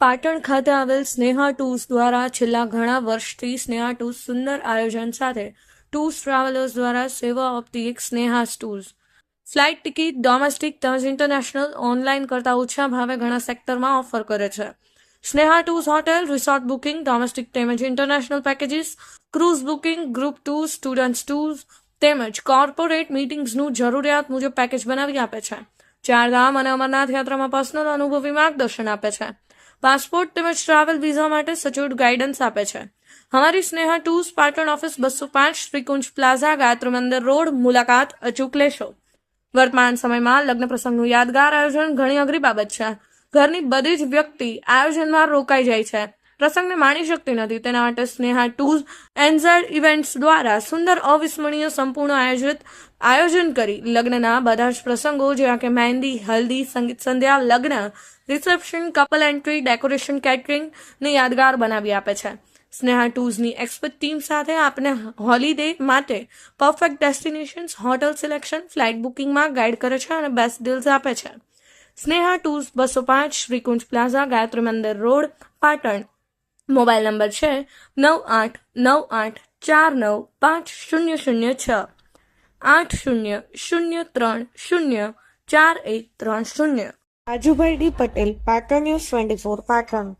પાટણ ખાતે આવેલ સ્નેહા ટૂર્સ દ્વારા છેલ્લા ઘણા વર્ષથી સ્નેહા ટૂર્સ સુંદર આયોજન સાથે ટૂર્સ ટ્રાવેલર્સ દ્વારા સેવા આપતી એક Sneha tours flight ticket domestic તેમજ ઇન્ટરનેશનલ ઓનલાઈન કરતાં ઓછા ભાવે ઘણા સેક્ટરમાં ઓફર કરે છે. Sneha tours hotel, resort booking, domestic તેમજ international packages cruise booking group tour students tours તેમજ કોર્પોરેટ મિટિંગ્સનું જરૂરિયાત મુજબ પેકેજ બનાવી આપે છે. ચારધામ અને અમરનાથ યાત્રામાં પર્સનલ અનુભવી માર્ગદર્શન આપે છે. પાસપોર્ટ તેમજ ટ્રાવેલ વિઝા માટે સચોટ ગાઈડન્સ આપે છે. અમારી સ્નેહા ટૂર્સ પાટણ ઓફિસ બસો પાંચ, શ્રીકુંજ પ્લાઝા, ગાયત્રી મંદિર રોડ, મુલાકાત અચૂક લેશો. વર્તમાન સમયમાં લગ્ન પ્રસંગનું યાદગાર આયોજન ઘણી અઘરી બાબત છે. ઘરની બધી જ વ્યક્તિ આયોજનમાં રોકાઈ જાય છે. પ્રસંગને માણી શકતી નથી. તેના માટે સ્નેહા ટૂર્સ એન્ઝેડ ઇવેન્ટ્સ દ્વારા સુંદર, અવિસ્મરણીય, સંપૂર્ણ આયોજિત આયોજન કરી લગ્નના બધા જ પ્રસંગો જેવા કે મહેંદી, હલ્દી, સંગીત સંધ્યા, લગ્ન, reception, couple entry, decoration, catering ને યાદગાર બનાવી આપે છે. સ્નેહા ટૂઝની એક્સપર્ટ ટીમ સાથે આપને હોલિડે માટે perfect destinations hotel selection flight બુકિંગમાં guide કરે છે અને બેસ્ટ ડીલ્સ આપે છે. સ્નેહા ટૂર્સ બસો પાંચ, શ્રીકુંજ પ્લાઝા ગાયત્રી મંદિર રોડ, પાટણ. મોબાઈલ નંબર છે નવ આઠ નવ આઠ, ચાર નવ, પાંચ, શૂન્ય શૂન્ય, છ. આઠ શૂન્ય શૂન્ય, ત્રણ, શૂન્ય, ચાર એક, ત્રણ, શૂન્ય. Rajubhai D Patel, Patan news twenty four Patan.